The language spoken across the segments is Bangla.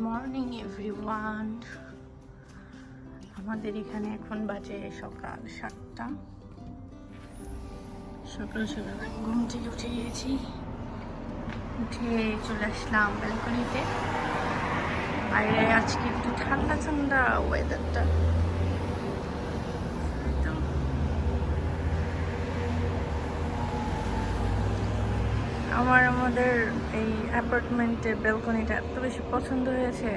Morning, everyone. আমাদের এখানে এখন বাজে সকাল সাতটা। সকাল সকাল ঘুম থেকে উঠে গিয়েছি। উঠে চলে আসলাম ব্যালকনিতে। বাইরে আজকে একটু ঠান্ডা ঠান্ডা ওয়েদারটা আমার আমাদের এই অ্যাপার্টমেন্টের ব্যালকনিটা এত বেশি পছন্দ হয়েছে।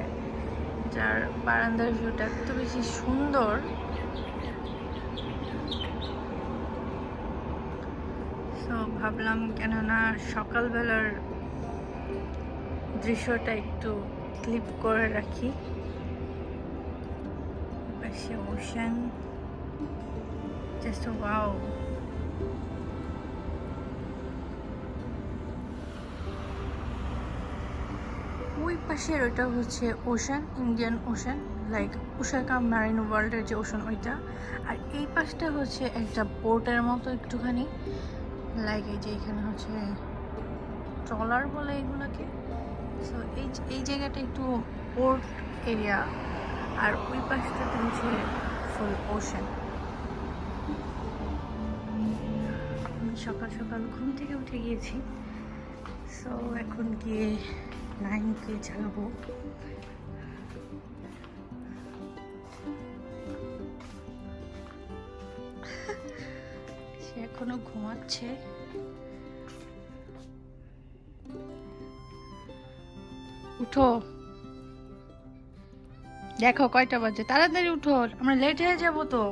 যার বারান্দার ভিউটা এত বেশি সুন্দর। সো ভাবলাম কেননা সকালবেলার দৃশ্যটা একটু ক্লিপ করে রাখি। পাশে ওশান জাস্ট ওয়াও ওই পাশের ওইটা হচ্ছে ocean, Indian ocean like uShaka marine ওয়ার্ল্ডের যে ওশান ওইটা। আর এই পাশটা হচ্ছে একটা পোর্টের মতো একটুখানি লাইক এই যে এখানে হচ্ছে ট্রলার বলে এগুলোকে। সো এই এই জায়গাটা একটু পোর্ট এরিয়া আর ওই পাশটাতে হচ্ছে ফুল ওশান সকাল সকাল ঘুম থেকে উঠে গিয়েছি। সো এখন গিয়ে নাইনকে জাগাবো সে এখনও ঘুমাচ্ছে। উঠো। দেখো কয়টা বাজে। তাড়াতাড়ি উঠো, আমরা লেট হয়ে যাব তো।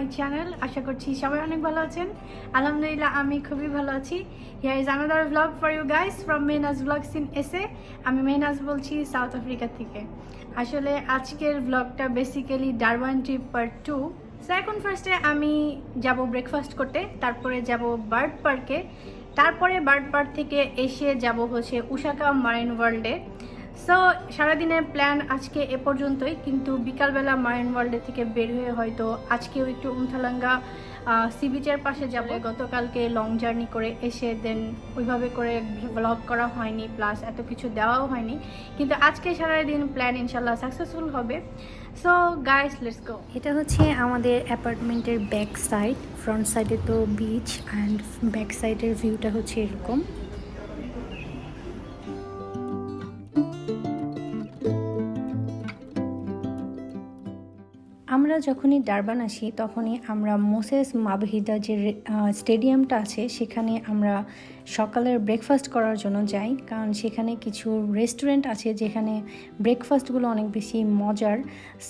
My channel. আশা করছি সবাই অনেক ভালো আছেন। আলহামদুলিল্লাহ, আমি খুবই ভালো আছি। Here is another blog for you guys from Mehnaz blogs in এসে আমি মেহনাজ বলছি সাউথ আফ্রিকা থেকে। আসলে আজকের ব্লগটা basically Durban trip part two so এখন ফার্স্টে আমি যাব ব্রেকফাস্ট করতে, তারপরে যাব বার্ড পার্কে তারপরে বার্ড পার্ক থেকে এসে যাব হচ্ছে উষাকা মারিন ওয়ার্ল্ডে সো সারাদিনের প্ল্যান আজকে এ পর্যন্তই। কিন্তু বিকালবেলা মারিন ওয়ার্ল্ডে থেকে বের হয়ে হয়তো আজকেও একটু উমথালাঙ্গা সি বিচের পাশে যাব। গতকালকে লং জার্নি করে এসে দেন ওইভাবে করে ব্লগ করা হয়নি প্লাস এত কিছু দেওয়াও হয়নি। কিন্তু আজকে সারাদিন প্ল্যান ইনশাল্লাহ সাকসেসফুল হবে। সো গাইস লেটস গো এটা হচ্ছে আমাদের অ্যাপার্টমেন্টের ব্যাক সাইড ফ্রন্ট সাইডে তো বিচ অ্যান্ড ব্যাক সাইডের ভিউটা হচ্ছে এরকম। আমরা যখনই ডারবান আসি, তখনই আমরা মোসেস মাবহিদা যে স্টেডিয়ামটা আছে, সেখানে আমরা সকালের ব্রেকফাস্ট করার জন্য যাই। কারণ সেখানে কিছু রেস্টুরেন্ট আছে যেখানে ব্রেকফাস্টগুলো অনেক বেশি মজার।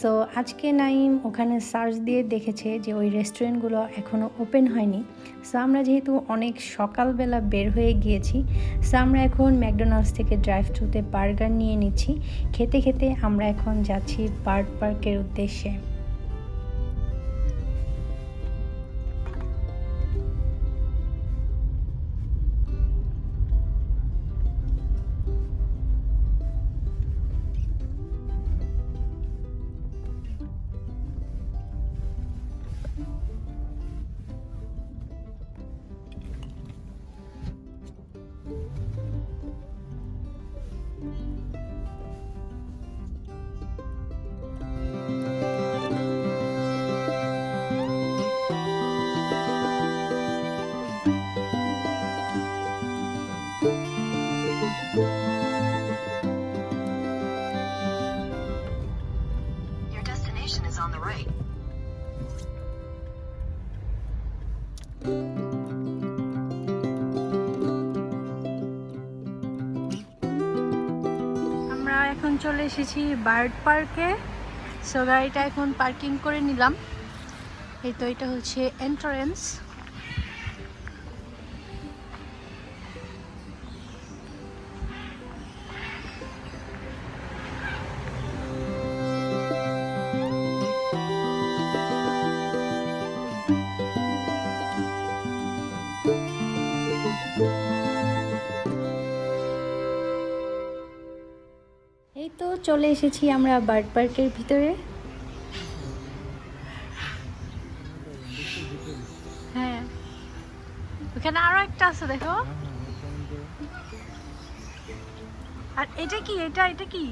সো আজকে নাইম ওখানে সার্চ দিয়ে দেখেছে যে ওই রেস্টুরেন্টগুলো এখনও ওপেন হয়নি। সো আমরা যেহেতু অনেক সকালবেলা বের হয়ে গিয়েছি সো আমরা এখন ম্যাকডোনাল্ডস থেকে ড্রাইভ থ্রুতে বার্গার নিয়ে নিচ্ছি। খেতে খেতে আমরা এখন যাচ্ছি বার্ড পার্কের উদ্দেশ্যে। চলে এসেছি বার্ড পার্কে। সো গাড়িটা এখন পার্কিং করে নিলাম। এই তো, এটা হচ্ছে এন্ট্রান্স চলে এসেছি আমরা বার্ড পার্কের ভিতরে। হ্যাঁ। ওখানে আরও একটা আছে, দেখো। আর এটা কি? এটা এটা কি?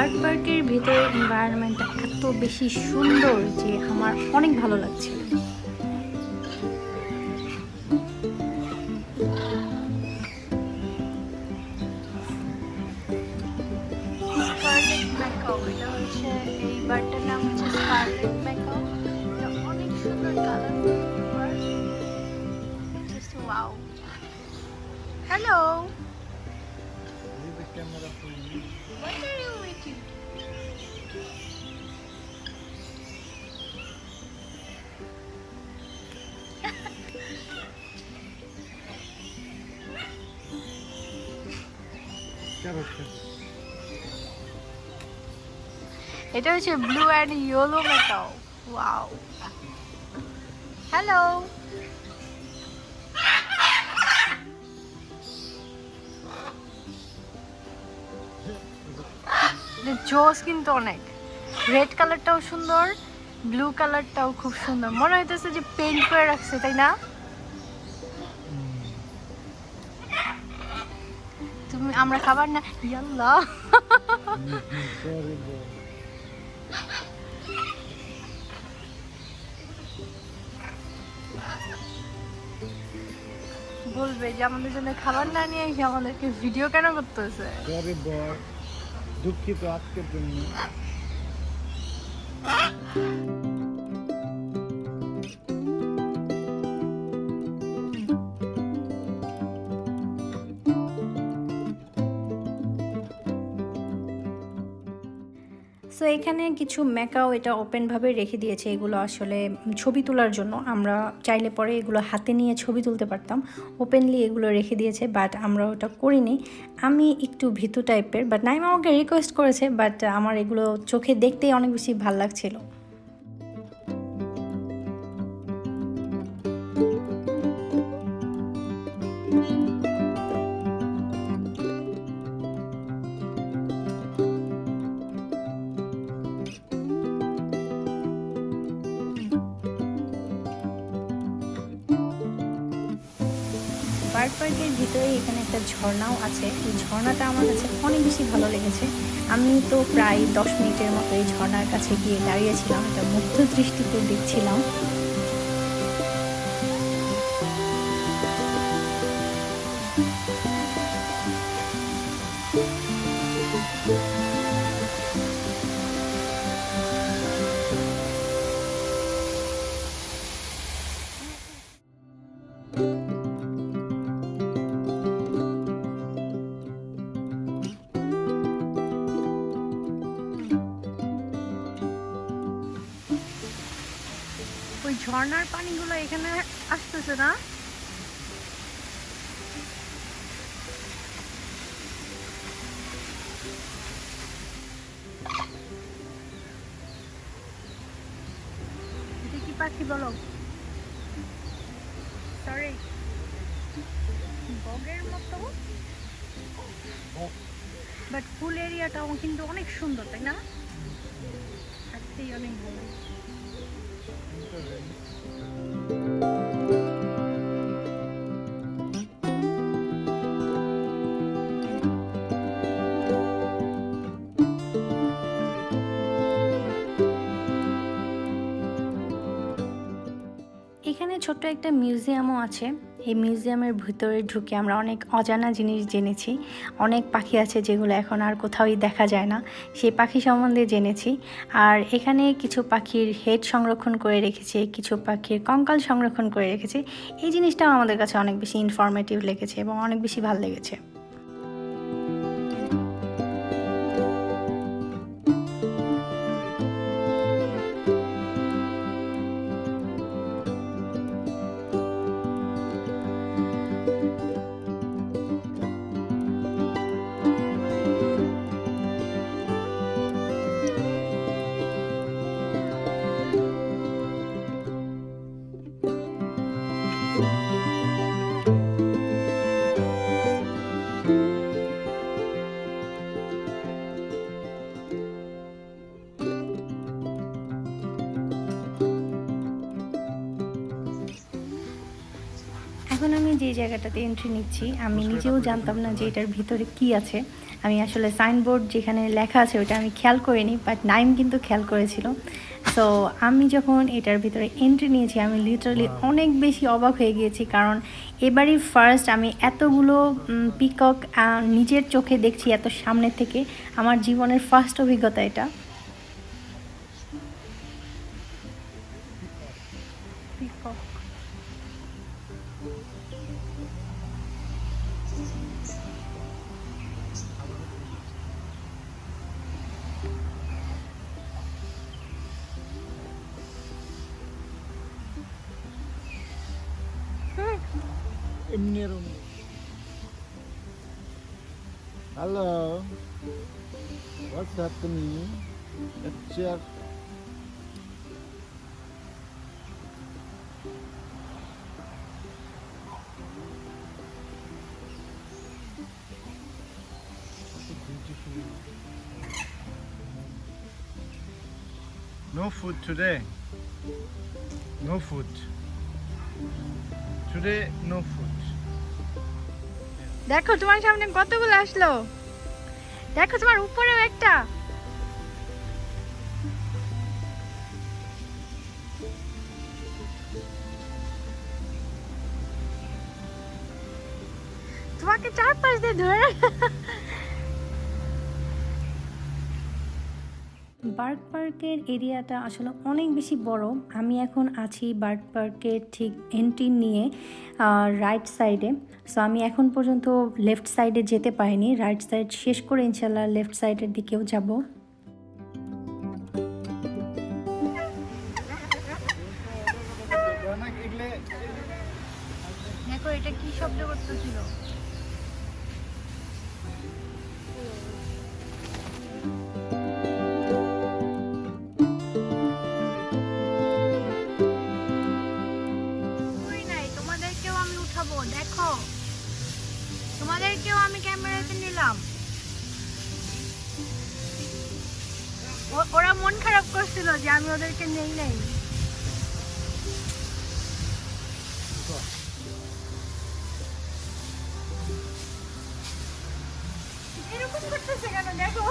আর্ট পার্কের ভিতরে এনভায়রনমেন্টটা এত বেশি সুন্দর যে আমার অনেক ভালো লাগছিল। What are you eating? এটা হচ্ছে blue and yellow macaw wow hello জোস কিন্তু অনেক। রেড কালারটাও সুন্দর ব্লু কালারটাও খুব সুন্দর। মনে হইতেছে যে পেইন্ট করে রাখছে, তাই না? তুমি আমরা খাবার না ইয়াল্লা। বলবে যে আমাদের জন্য খাবার না নিয়ে আমাদেরকে ভিডিও কেন করতেছে? দুঃখিত আজকের জন্য। এখানে কিছু মেকাও এটা ওপেনভাবে রেখে দিয়েছে এগুলো আসলে ছবি তোলার জন্য। আমরা চাইলে পরে এগুলো হাতে নিয়ে ছবি তুলতে পারতাম। ওপেনলি এগুলো রেখে দিয়েছে বাট আমরা ওটা করিনি। আমি একটু ভীতু টাইপের বাট নাইম আমাকে রিকোয়েস্ট করেছে বাট আমার এগুলো চোখে দেখতেই অনেক বেশি ভালো লাগছিল। আছে এই ঝর্ণাটা আমার কাছে অনেক বেশি ভালো লেগেছে। আমি তো প্রায় দশ মিনিটের মতো এই ঝর্ণার কাছে গিয়ে দাঁড়িয়েছিলাম এটা মুগ্ধ দৃষ্টিতে দেখছিলাম। ওই ঝর্ণার পানিগুলো এখানে আসতেছে না? কি পাখি বলো? সরি বগের মতো। বাট ফুল এরিয়াটাও কিন্তু অনেক সুন্দর তাই না? ছোট্ট একটা মিউজিয়ামও আছে। এই মিউজিয়ামের ভিতরে ঢুকে আমরা অনেক অজানা জিনিস জেনেছি। অনেক পাখি আছে যেগুলো এখন আর কোথাওই দেখা যায় না। সেই পাখি সম্বন্ধে জেনেছি। আর এখানে কিছু পাখির হেড সংরক্ষণ করে রেখেছে, কিছু পাখির কঙ্কাল সংরক্ষণ করে রেখেছে। এই জিনিসটাও আমাদের কাছে অনেক বেশি ইনফরমেটিভ লেগেছে এবং অনেক বেশি ভালো লেগেছে। জায়গাটাতে এন্ট্রি নিচ্ছি। আমি নিজেও জানতাম না যে এটার ভিতরে কি আছে। আমি আসলে সাইনবোর্ড যেখানে লেখা আছে ওটা আমি খেয়াল করিনি বাট নাইম কিন্তু খেয়াল করেছিল। সো আমি যখন এটার ভিতরে এন্ট্রি নিয়েছি আমি লিটারালি অনেক বেশি অবাক হয়ে গিয়েছি কারণ এবারই ফার্স্ট আমি এতগুলো পিকক নিজের চোখে দেখছি এত সামনে থেকে। আমার জীবনের ফার্স্ট অভিজ্ঞতা এটা। এমনি এরম hello what's happening chair No food today. No food. Today, no food. দেখো তোমার সামনে কতগুলো আসলো? দেখো তোমার উপরেও একটা। তোমাকে চার পাঁচ দিয়ে ধরে বার্ড পার্কের এরিয়াটা আসলে অনেক বেশি বড়। আমি এখন আছি বার্ড পার্কের ঠিক এন্ট্রি নিয়ে রাইট সাইডে সো আমি এখন পর্যন্ত লেফট সাইডে যেতে পারিনি। রাইট সাইড শেষ করে ইনশাল্লাহ লেফট সাইডের দিকেও যাব। দেখো, এটা কি শব্দ করতেছিল আমি দেখো। তোমাদেরকেও আমি ক্যামেরাতে নিলাম। ওরা মন খারাপ করছিল যে আমি ওদেরকে নেই নাই। এরকম করতেছে কেন? দেখো।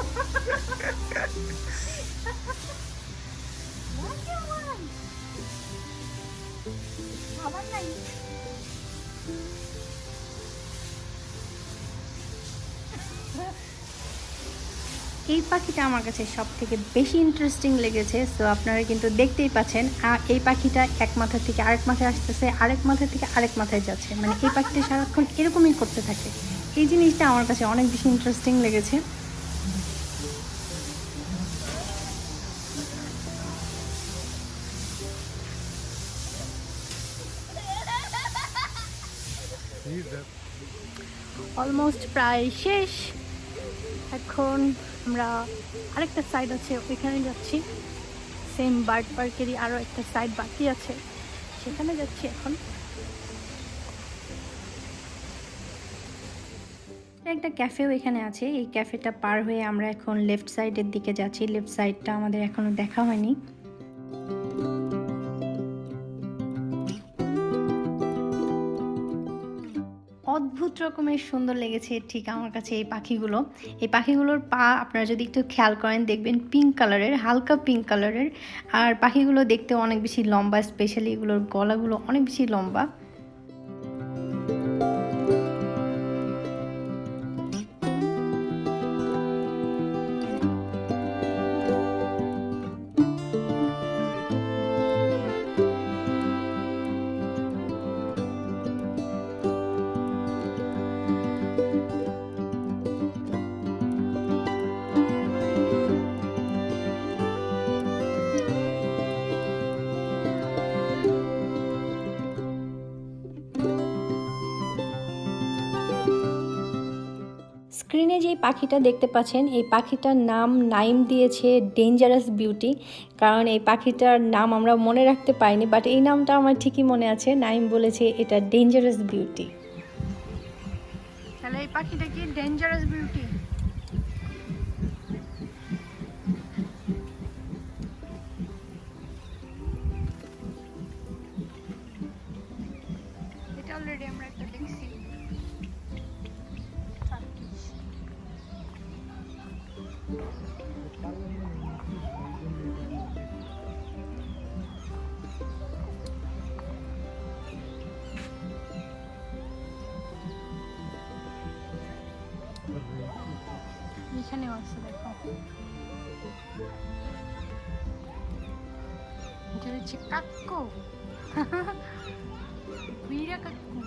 এই পাখিটা আমার কাছে সব থেকে বেশি ইন্টারেস্টিং লেগেছে সো আপনারা কিন্তু দেখতেই পাচ্ছেন এই পাখিটা এক মাথা থেকে আরেক মাথায় আসতেছে আরেক মাথা থেকে আরেক মাথায় যাচ্ছে। মানে এই পাখিটা সারাক্ষণ এরকমই করতে থাকে। এই জিনিসটা আমার কাছে অনেক বেশি ইন্টারেস্টিং লেগেছে। অলমোস্ট প্রায় শেষ। এখন আমরা আরেকটা সাইড আছে, ওইখানে যাচ্ছি। সেম বার্ড পার্কেরই আরও একটা সাইড বাকি আছে। সেখানে যাচ্ছি এখন। একটা ক্যাফেও এখানে আছে। এই ক্যাফেটা পার হয়ে আমরা এখন লেফট সাইডের দিকে যাচ্ছি। লেফট সাইডটা আমাদের এখনও দেখা হয়নি। রকমের সুন্দর লেগেছে ঠিক আমার কাছে এই পাখিগুলো। এই পাখিগুলোর পা আপনারা যদি একটু খেয়াল করেন, দেখবেন পিঙ্ক কালারের হালকা পিঙ্ক কালারের আর পাখিগুলো দেখতে অনেক বেশি লম্বা স্পেশালি এগুলোর গলাগুলো অনেক বেশি লম্বা। পাখিটা দেখতে পাচ্ছেন, এই পাখিটার নাম নাইম দিয়েছে ডেঞ্জারাস বিউটি কারণ এই পাখিটার নাম আমরা মনে রাখতে পাইনি বাট এই নামটা আমার ঠিকই মনে আছে। নাইম বলেছে এটা ডেঞ্জারাস বিউটি তাহলে এই পাখিটা কি ডেঞ্জারাস বিউটি কাক্কু বিরা কাক্কু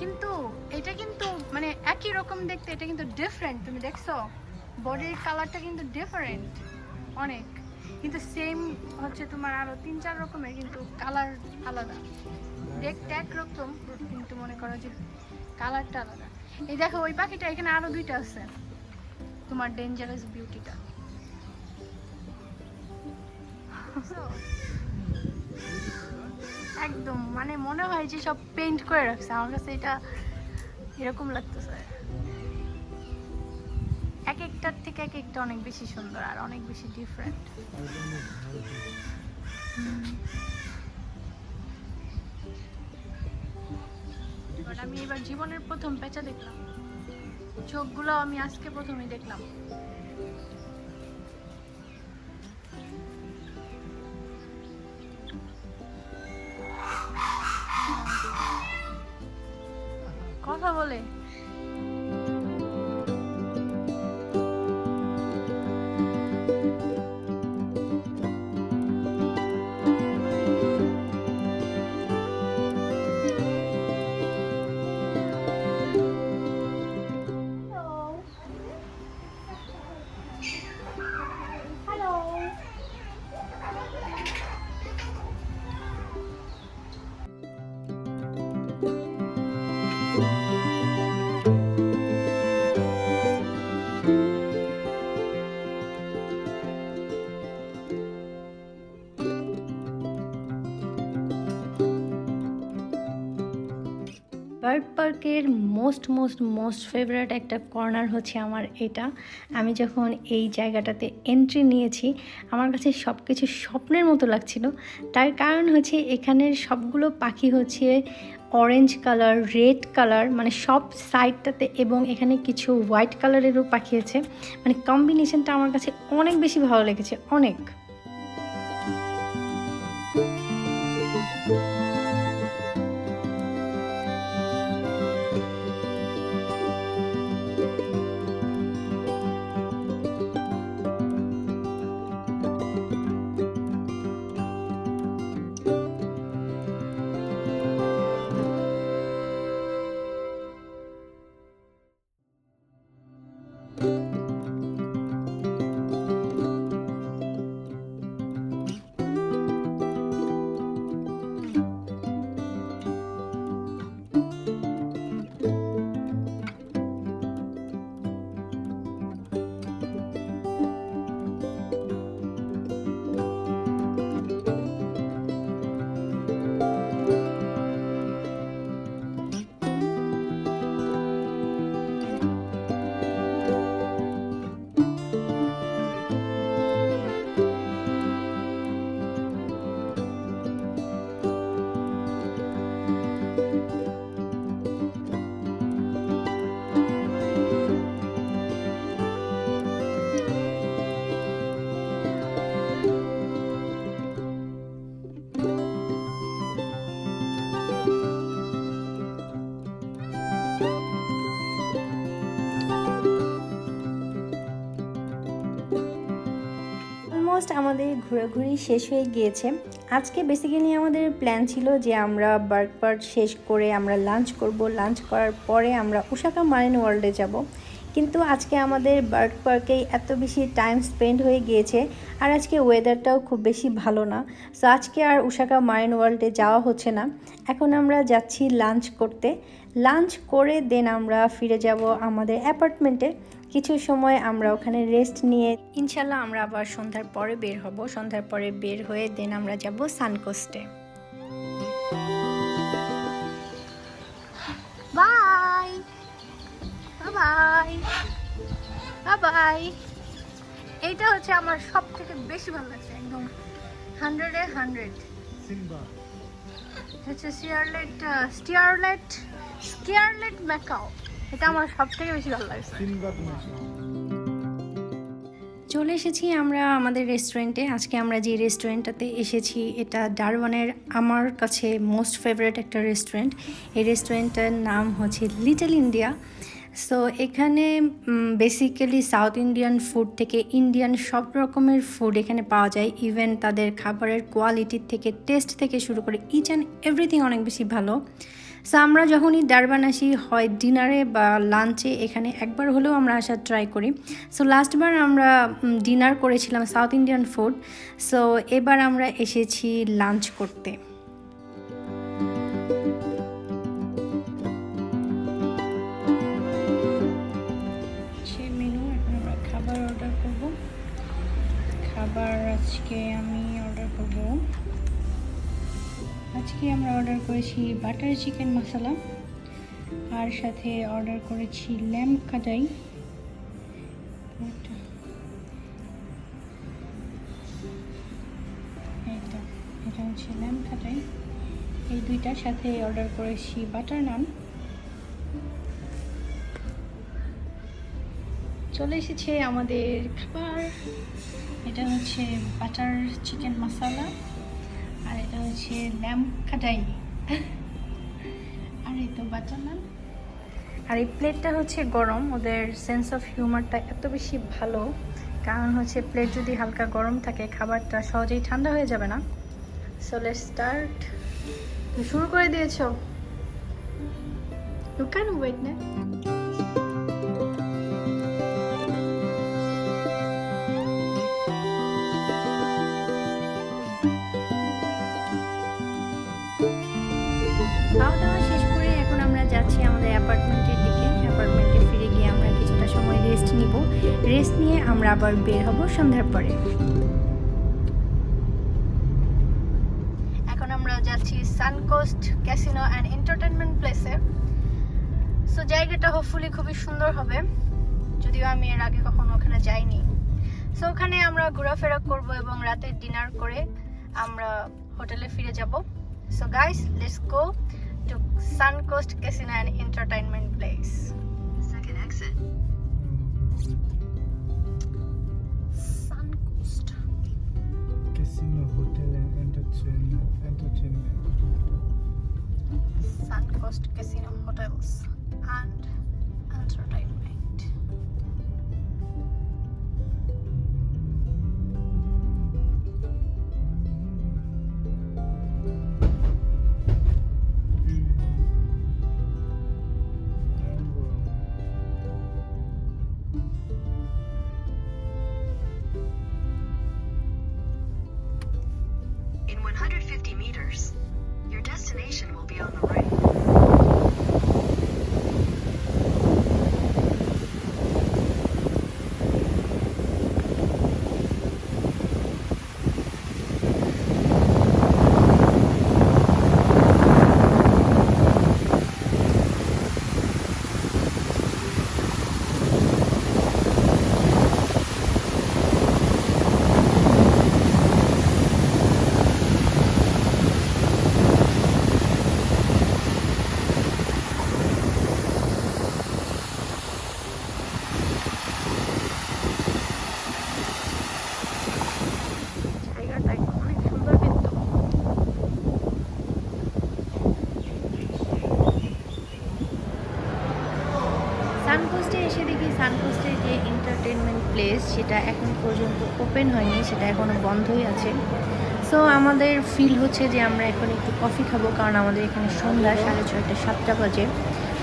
কিন্তু এটা কিন্তু মানে একই রকম দেখতে এটা কিন্তু ডিফারেন্ট তুমি দেখছ বডির কালারটা কিন্তু ডিফারেন্ট অনেক. কিন্তু সেম হচ্ছে তোমার আরও তিন চার রকমের কিন্তু কালার আলাদা। দেখতে একরকম কিন্তু মনে করো যে কালারটা আলাদা। এই দেখো, ওই পাখিটা, এখানে আরও দুইটা আছে। তোমার ডেঞ্জারাস বিউটিটা একদম মানে মনে হয় যে সব পেইন্ট করে রাখছে। আমার কাছে এটা এরকম লাগতেছে। এক একটার থেকে এক একটা অনেক বেশি সুন্দর আর অনেক বেশি ডিফারেন্ট আমি এবার জীবনের প্রথম পেঁচা দেখলাম। চোখগুলো আমি আজকে প্রথমে দেখলাম। বার্ড পার্কের মোস্ট মোস্ট মোস্ট ফেভারেট একটা কর্নার হচ্ছে আমার এটা। আমি যখন এই জায়গাটাতে এন্ট্রি নিয়েছি, আমার কাছে সব কিছু স্বপ্নের মতো লাগছিল। তার কারণ হচ্ছে এখানের সবগুলো পাখি হচ্ছে অরেঞ্জ কালার রেড কালার মানে সব সাইডটাতে এবং এখানে কিছু হোয়াইট কালারেরও পাখি আছে। মানে কম্বিনেশনটা আমার কাছে অনেক বেশি ভালো লেগেছে, অনেক। আমাদের ঘোরাঘুরি শেষ হয়ে গিয়েছে। আজকে বেসিক্যালি আমাদের প্ল্যান ছিল যে আমরা বার্ক পার্ট শেষ করে আমরা লাঞ্চ করব। লাঞ্চ করার পরে আমরা উষাকা মারিন ওয়ার্ল্ডে যাব। কিন্তু আজকে আমাদের বার্ক পার্কেই এত বেশি টাইম স্পেন্ড হয়ে গিয়েছে আর আজকে ওয়েদারটাও খুব বেশি ভালো না। সো আজকে আর উষাকা মারিন ওয়ার্ল্ডে যাওয়া হচ্ছে না। এখন আমরা যাচ্ছি লাঞ্চ করতে। লাঞ্চ করে দেন আমরা ফিরে যাব আমাদের অ্যাপার্টমেন্টে কিছু সময় আমরা ওখানে রেস্ট নিয়ে ইনশাল্লাহ আমরা আবার সন্ধ্যার পরে বের হব। সন্ধ্যার পরে বের হয়ে দেন আমরা যাব সানকোস্টে। বাই বাই বাই এইটা হচ্ছে আমার সব থেকে বেশি ভালো লাগছে একদম হান্ড্রেডে হান্ড্রেড. হচ্ছে সিয়ারলেট স্টিয়ারলেট স্টিয়ারলেট ম্যাকাও এটা আমার সব থেকে বেশি ভালো লাগছে। চলে এসেছি আমরা আমাদের রেস্টুরেন্টে আজকে আমরা যে রেস্টুরেন্টটাতে এসেছি এটা ডারওয়ানের আমার কাছে মোস্ট ফেভারিট একটা রেস্টুরেন্ট এই রেস্টুরেন্টটার নাম হচ্ছে লিটল ইন্ডিয়া সো এখানে বেসিক্যালি সাউথ ইন্ডিয়ান ফুড থেকে ইন্ডিয়ান সব রকমের ফুড এখানে পাওয়া যায়। ইভেন তাদের খাবারের কোয়ালিটির থেকে টেস্ট থেকে শুরু করে ইচ অ্যান্ড এভরিথিং অনেক বেশি ভালো। সো আমরা যখনই ডারবান আসি, হয় ডিনারে বা লাঞ্চে, এখানে একবার হলেও আমরা আসার ট্রাই করি। সো লাস্টবার আমরা ডিনার করেছিলাম সাউথ ইন্ডিয়ান ফুড সো এবার আমরা এসেছি লাঞ্চ করতে। খাবার আজকে আমি অর্ডার করব। আজকে আমরা অর্ডার করেছি বাটার চিকেন মশলা আর সাথে অর্ডার করেছি ল্যাম্প কাটাই এটা হচ্ছে ল্যাম্প কাটাই এই দুইটার সাথে অর্ডার করেছি বাটার নান চলে এসেছে আমাদের খাবার। এটা হচ্ছে বাটার চিকেন মশলা আর এটা হচ্ছে ল্যাম্প কাটাই আর এই তো বাটার নান আর এই প্লেটটা হচ্ছে গরম, ওদের সেন্স অফ হিউমারটা এত বেশি ভালো। কারণ হচ্ছে প্লেট যদি হালকা গরম থাকে, খাবারটা সহজেই ঠান্ডা হয়ে যাবে না। সো লেট স্টার্ট শুরু করে দিয়েছ। ইউ ক্যান ওয়েট না রেস্ট নিয়ে আমরা আবার বের হব সন্ধ্যার পরে। এখন আমরা যাচ্ছি সানকোস্ট ক্যাসিনো অ্যান্ড এন্টারটেনমেন্ট প্লেসে। সো জায়গাটা হোপফুলি খুবই সুন্দর হবে। যদিও আমি এর আগে কখনো ওখানে যাইনি। সো ওখানে আমরা ঘোরাফেরা করব এবং রাতের ডিনার করে আমরা হোটেলে ফিরে যাব। So guys let's go to Suncoast casino and entertainment place. Second exit. Casino, hotel and entertainment. entertainment. Suncoast Casino Hotels and Entertainment. Be on the right. সানকোস্টে এসে দেখি সানকোস্টের যে এন্টারটেনমেন্ট প্লেস সেটা এখন পর্যন্ত ওপেন হয়নি, সেটা এখনও বন্ধই আছে। সো আমাদের ফিল হচ্ছে যে আমরা এখন একটু কফি খাব, কারণ আমাদের এখানে সন্ধ্যা, সাড়ে ছয়টা, সাতটা বাজে।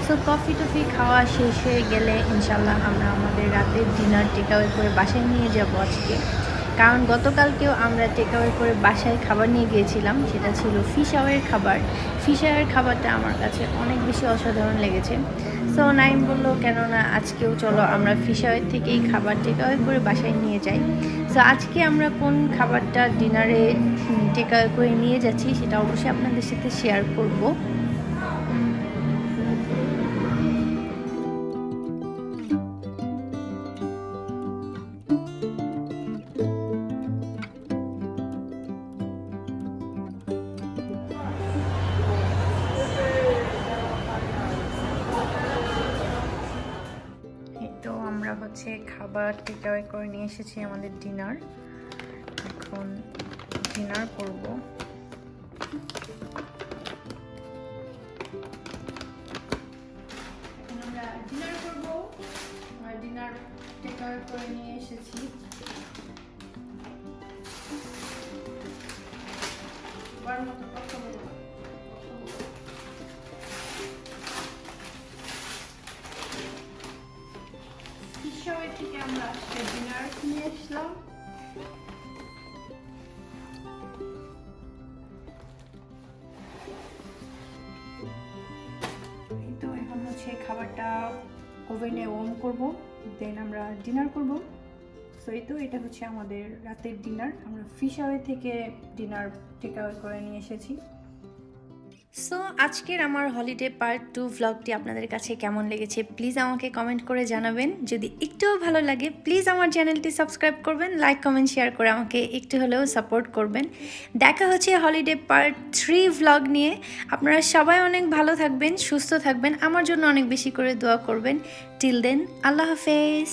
সো কফি টফি খাওয়া শেষ হয়ে গেলে ইনশাল্লাহ আমরা আমাদের রাতের ডিনার টেকআওয়ে করে বাসায় নিয়ে যাব আজকে। কারণ গতকালকেও আমরা টেকআওয়ে করে বাসায় খাবার নিয়ে গিয়েছিলাম, সেটা ছিল ফিশ আওয়ের খাবার। ফিশ আওয়ের খাবারটা আমার কাছে অনেক বেশি অসাধারণ লেগেছে। সো নাইম বলল, কেননা আজকেও চলো, আমরা ফিশার থেকেই খাবার টেক আউট করে বাসায় নিয়ে যাই। সো আজকে আমরা কোন খাবারটা ডিনারে টেক আউট করে নিয়ে যাচ্ছি, সেটা অবশ্যই আপনাদের সাথে শেয়ার করব। টেক অ্যাওয়ে করে নিয়ে এসেছি আমাদের ডিনার এখন ডিনার করব। হচ্ছে খাবারটা ওভেনে ওম করব দেন আমরা ডিনার করব। সো এই তো, এটা হচ্ছে আমাদের রাতের ডিনার আমরা ফিশ আওয়ে থেকে ডিনার টেক আউট করে নিয়ে এসেছি। সো আজকের আমার হলিডে পার্ট টু ভ্লগটি আপনাদের কাছে কেমন লেগেছে প্লিজ আমাকে কমেন্ট করে জানাবেন। যদি একটুও ভালো লাগে প্লিজ আমার চ্যানেলটি সাবস্ক্রাইব করবেন লাইক কমেন্ট শেয়ার করে আমাকে একটু হলেও সাপোর্ট করবেন। দেখা হচ্ছে হলিডে পার্ট থ্রি ভ্লগ নিয়ে। আপনারা সবাই অনেক ভালো থাকবেন, সুস্থ থাকবেন, আমার জন্য অনেক বেশি করে দোয়া করবেন। টিল দেন আল্লাহ হাফেজ।